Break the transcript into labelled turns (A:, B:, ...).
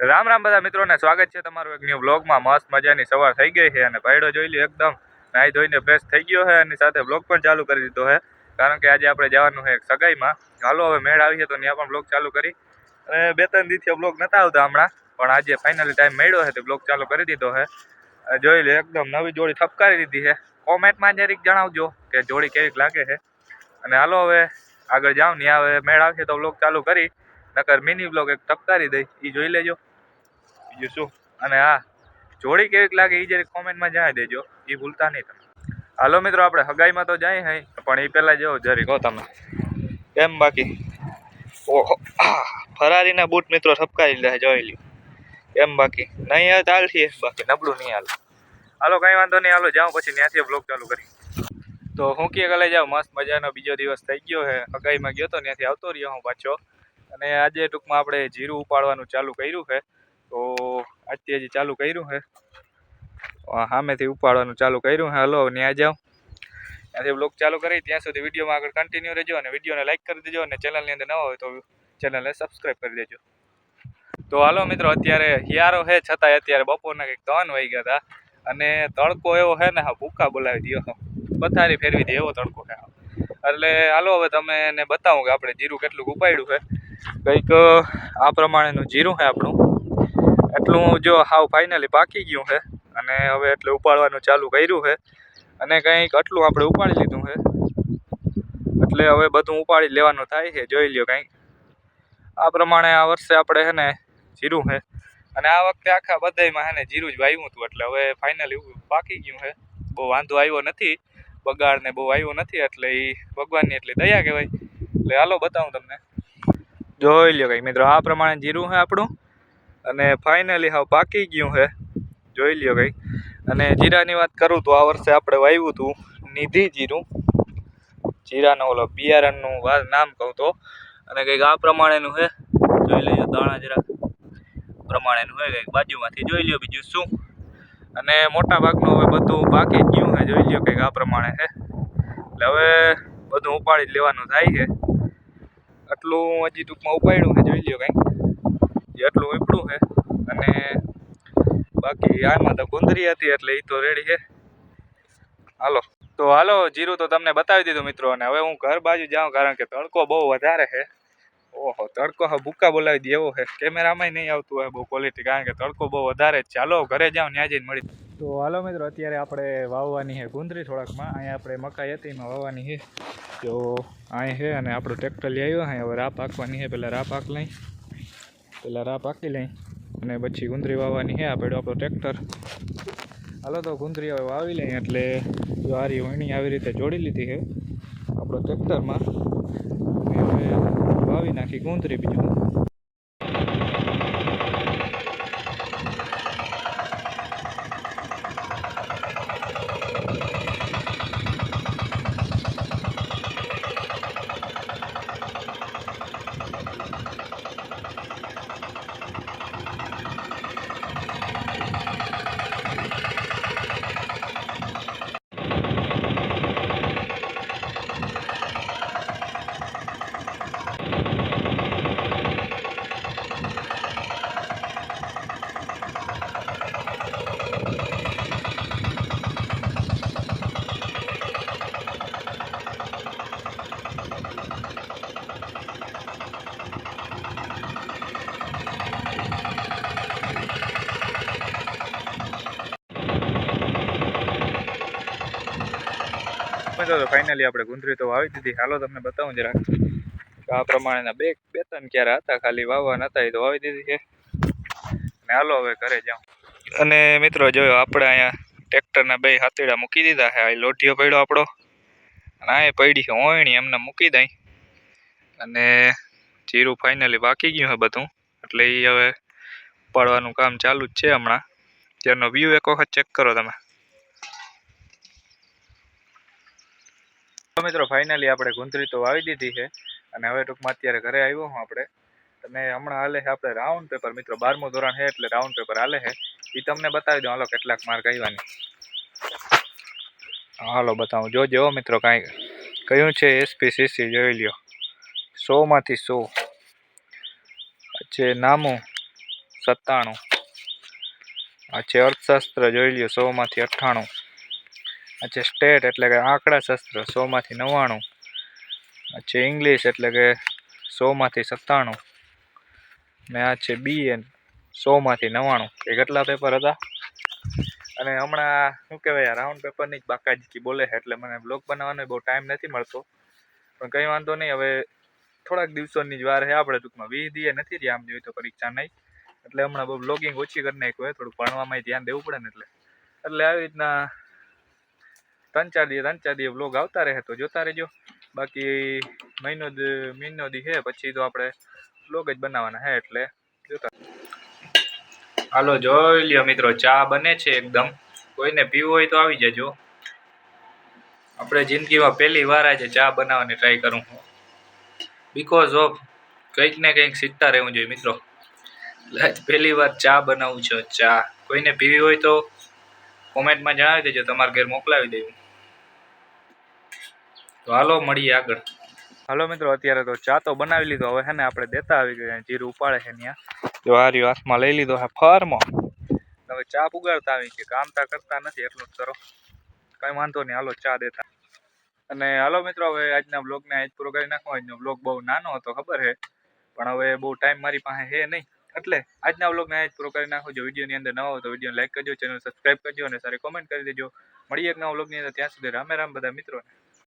A: રામ રામ બધા મિત્રોને સ્વાગત છે તમારું એક ન્યૂ બ્લોગમાં મસ્ત મજાની સવાર થઈ ગઈ છે અને ભાઈડો જોઈ લ્યો એકદમ. નાહી ધોઈને ફ્રેશ થઈ ગયો છે અને સાથે બ્લોગ પણ ચાલુ કરી દીધો છે. કારણ કે આજે આપણે જવાનું છે એક સગાઈમાં. હાલો, હવે મેળ આવી છે તો ત્યાં પણ બ્લોગ ચાલુ કરી. અને બે ત્રણ દિવસથી બ્લોગ નતા આવતા હમણાં. પણ આજે ફાઇનલી ટાઈમ મળ્યો છે તે બ્લોગ ચાલુ કરી દીધો છે. જોઈ લે એકદમ નવી જોડી ઠપકારી દીધી છે. કોમેન્ટમાં જરીક જણાવજો કે જોડી કેવીક લાગે છે. અને હાલો, હવે આગળ જાઉં ને હવે મેળ આવશે તો બ્લોગ ચાલુ કરી. નકર મિની બ્લોગ એક ટપકારી દઈ. એ જોઈ લેજો. શું અને હા, જોડી કેવીક લાગે એ જરીક કોમેન્ટમાં જણાવી દેજો. એ ભૂલતા નહીં તમે. હાલો મિત્રો, આપણે હગાઈમાં તો જાય હઈ, પણ એ પહેલાં જેવો જરીક હો તમે. કેમ બાકી. ઓહો ફરારીના બૂટ મિત્રો ઠપકારી લે, જોઈ લ્યો. એમ બાકી. નહીં આવે ચાલશે બાકી નબળું નહીં હાલ. હાલો, કંઈ વાંધો નહીં, હાલો, જાઉં પછી ત્યાંથી બ્લોગ ચાલુ કરી તો હું કે ગલે જાઉં, મસ્ત મજાનો બીજો દિવસ થઈ ગયો છે હગાઈમાં ગયો તો ત્યાંથી આવતો રહ્યો હું પાછો. અને આજે ટૂંકમાં આપણે જીરું ઉપાડવાનું ચાલુ કર્યું છે તો આજથી હજી ચાલુ કર્યું છે સામેથી ઉપાડવાનું ચાલુ કર્યું છે. હલો ત્યાં જાઉં ત્યાંથી બ્લોગ ચાલુ કરી, ત્યાં સુધી વિડીયોમાં આગળ કન્ટિન્યુ રહેજો અને વિડીયોને લાઈક કરી દેજો અને ચેનલની અંદર ન હોય તો ચેનલને સબસ્ક્રાઈબ કરી દેજો. તો હાલો મિત્રો, અત્યારે હિયારો છે, છતાંય અત્યારે બપોરના કંઈક ત્રણ વાગી ગયા હતા. અને તડકો એવો છે ને, હા ભૂકા બોલાવી દો પથારી ફેરવી દે એવો તડકો છે. એટલે હાલો, હવે તમે એને બતાવું કે આપણે જીરું કેટલું ઉપાડ્યું છે. કંઈક આ પ્રમાણેનું જીરું છે આપણું. એટલું જો હાવ ફાઇનલી પાકી ગયું છે અને હવે એટલે ઉપાડવાનું ચાલુ કર્યું છે. અને કંઈક આટલું આપણે ઉપાડી લીધું છે. એટલે હવે બધું ઉપાડી લેવાનું થાય છે, જોઈ લ્યો કંઈક. આ પ્રમાણે આ વર્ષે આપણે છે ને જીરું છે. અને આ વખતે આખા બધાયમાં છે જીરું જ વાવ્યું હતું, એટલે હવે ફાઇનલી પાકી ગયું છે. બહુ વાંધો આવ્યો નથી બગાડને બહુ આવ્યો નથી, એટલે એ ભગવાનની એટલી દયા કહેવાય. એટલે હાલો બતાવું તમને. જોઈ લ્યો કંઈક મિત્રો, આ પ્રમાણે જીરું છે આપણું. અને ફાઇનલી હાવ પાકી ગયું છે જોઈ લ્યો કંઈક અને જીરાની વાત કરું તો આ વર્ષે આપણે વાવ્યું હતું નિધિ જીરું જીરાનો ઓલો બિયારણનું નામ કહું તો. અને કંઈક આ પ્રમાણેનું છે જોઈ લઈએ, દાણા જરા પ્રમાણેનું હોય કંઈક બાજુમાંથી. જોઈ લ્યો બીજું શું. અને મોટા ભાગનું હવે બધું પાકી જ ગયું છે જોઈ લ્યો કંઈક આ પ્રમાણે છે એટલે હવે બધું ઉપાડી જ લેવાનું થાય છે આટલું હજી ટૂંકમાં ઉપાડ્યું છે જોઈ લ્યો કંઈક જેટલું ઉપડું છે. અને બાકી આમાં તો ગુંદરી હતી એટલે એ તો રેડી છે. હાલો. તો હાલો, જીરું તો તમને બતાવી દીધું મિત્રો, અને હવે હું ઘર બાજુ જાઉં કારણ કે તડકો બહુ વધારે છે. ઓહો, તડકો હવે ભૂકા બોલાવી દે એવો છે. કેમેરામાં નહીં આવતું હોય બહુ ક્વોલિટી કારણ કે તડકો બહુ વધારે ચાલો, ઘરે જાઉં, ત્યાં જઈને મળી તો હાલો મિત્રો, અત્યારે આપણે વાવવાની છે ગુંદરી થોડાકમાં. અહીંયા આપણે મકાઈ હતી, એમાં વાવવાની છે. તો અહીં છે, અને આપણું ટ્રેક્ટર લઈ આવ્યો. અહીં હવે રા પાકવાની છે, પહેલાં રાહ પાક લઈ. પહેલાં રાહ પાકી લઈ અને પછી ગુંદરી વાવવાની છે આ પડ્યો આપણો ટ્રેક્ટર હાલો તો ગુંદરી હવે વાવી લઈએ એટલે વારી વણી આવી રીતે જોડી લીધી છે આપણો ટ્રેક્ટરમાં હવે વાવી નાખી ગુંદરી બીજું. મિત્રો તો ફાઇનલી આપણે ગુંદરી તો વાવી દીધી. હાલો તમને બતાવું જરા. આ પ્રમાણેના બે બે ત્રણ ક્યારે હતા? ખાલી વાવવાના હતા, એ તો વાવી દીધી છે. ને હાલો હવે ઘરે જાઉં. અને મિત્રો જોયો, આપણે અહીંયા ટ્રેક્ટરના બે હાથેડા મૂકી દીધા છે. આ લોઢીઓ પડ્યો આપણો. અને આ પડી છે ઓયણી એમને મૂકી દઈ. અને જીરું ફાઇનલી બાકી ગયું છે બધું. એટલે એ હવે પાડવાનું કામ ચાલુ જ છે હમણાં. ત્યારનો વ્યૂ એક વખત ચેક કરો તમે. મિત્રો ફાઇનલી આપણે ગુંદરી તો વાવી દીધી છે. અને હવે ટૂંકમાં અત્યારે ઘરે આવ્યો હું આપણે. તમે હમણાં હાલે છે આપણે રાઉન્ડ પેપર મિત્રો, બારમું ધોરણ છે એટલે રાઉન્ડ પેપર હાલે છે. એ તમને બતાવી દઉં. હાલો, કેટલાક માર્ક આવ્યાની હાલો, બતાવું. જો હો મિત્રો, કાંઈ કયું છે? એસપીસીસી જોઈ લ્યો. સોમાંથી સો. છે નામું સત્તાણું. આ છે અર્થશાસ્ત્ર જોઈ લ્યો સોમાંથી અઠ્ઠાણું. છે સ્ટેટ એટલે કે આંકડા શાસ્ત્ર સોમાંથી નવ્વાણું. છે ઇંગ્લિશ એટલે કે સોમાંથી સત્તાણું. ને આ છે બીએન સોમાંથી નવ્વાણું. એ કેટલા પેપર હતા? અને હમણાં શું કહેવાય રાઉન્ડ પેપરની જ બાકાજી બોલે છે, એટલે મને બ્લોગ બનાવવાનો બહુ ટાઈમ નથી મળતો. પણ કંઈ વાંધો નહીં, હવે થોડાક દિવસોની જ વાર છે, આપણે ટૂંકમાં વીસ દીએ નથી રહ્યા, આમ જોઈએ તો પરીક્ષા નહીં. એટલે હમણાં બહુ બ્લોગિંગ ઓછી કરી નાખ્યું હોય થોડું ભણવામાં ધ્યાન દેવું પડે ને એટલે. એટલે આવી રીતના ત્રણ ચાર દિવસ, ત્રણ ચાર દિવસ બ્લોગ આવતા રહે તો જોતા રહેજો. બાકી મહિનો મહિનો દી છે પછી તો આપણે બ્લોગ જ બનાવવાના છે એટલે જોતા હાલો, જોઈ લ્યો મિત્રો, ચા બને છે એકદમ. કોઈને પીવું હોય તો આવી જજો. આપણે જિંદગીમાં પહેલી વાર આજે ચા બનાવવાની ટ્રાય કરું હું બિકોઝ ઓફ કંઈક ને કંઈક શીખતા રહેવું જોઈએ મિત્રો. પહેલી વાર ચા બનાવું છું, ચા. કોઈને પીવી હોય તો કોમેન્ટમાં જણાવી દેજો, તમારા ઘેર મોકલાવી દેવું તો હાલો મળીએ આગળ. હાલો મિત્રો અત્યારે તો ચા તો બનાવી લીધો. હવે હે ને આપણે દેતા આવી ગયા. જીરું ઉપાડે છે ત્યાં જો હાર્યો હાથમાં લઈ લીધો હા ફરમાં. હવે ચા પુગાડતા આવી કે કામતા કરતા નથી એટલું જ કરો. કાંઈ વાંધો નહીં હાલો ચા દેતા. અને હાલો મિત્રો હવે આજના બ્લોગને આજ પૂરો કરી નાખો. આજનો બ્લોગ બહુ નાનો હતો ખબર છે? પણ હવે બહુ ટાઈમ મારી પાસે છે નહીં. એટલે આજના બ્લોગને આજ પૂરો કરી નાખો. જો વિડીયોની અંદર ન હોય તો વીડિયો લાઈક કરજો ચેનલ સબસ્ક્રાઈબ કરજો અને સારી કોમેન્ટ કરી દેજો. મળીએ એક નવા બ્લોગની અંદર. ત્યાં સુધી રામે રામ બધા મિત્રોને.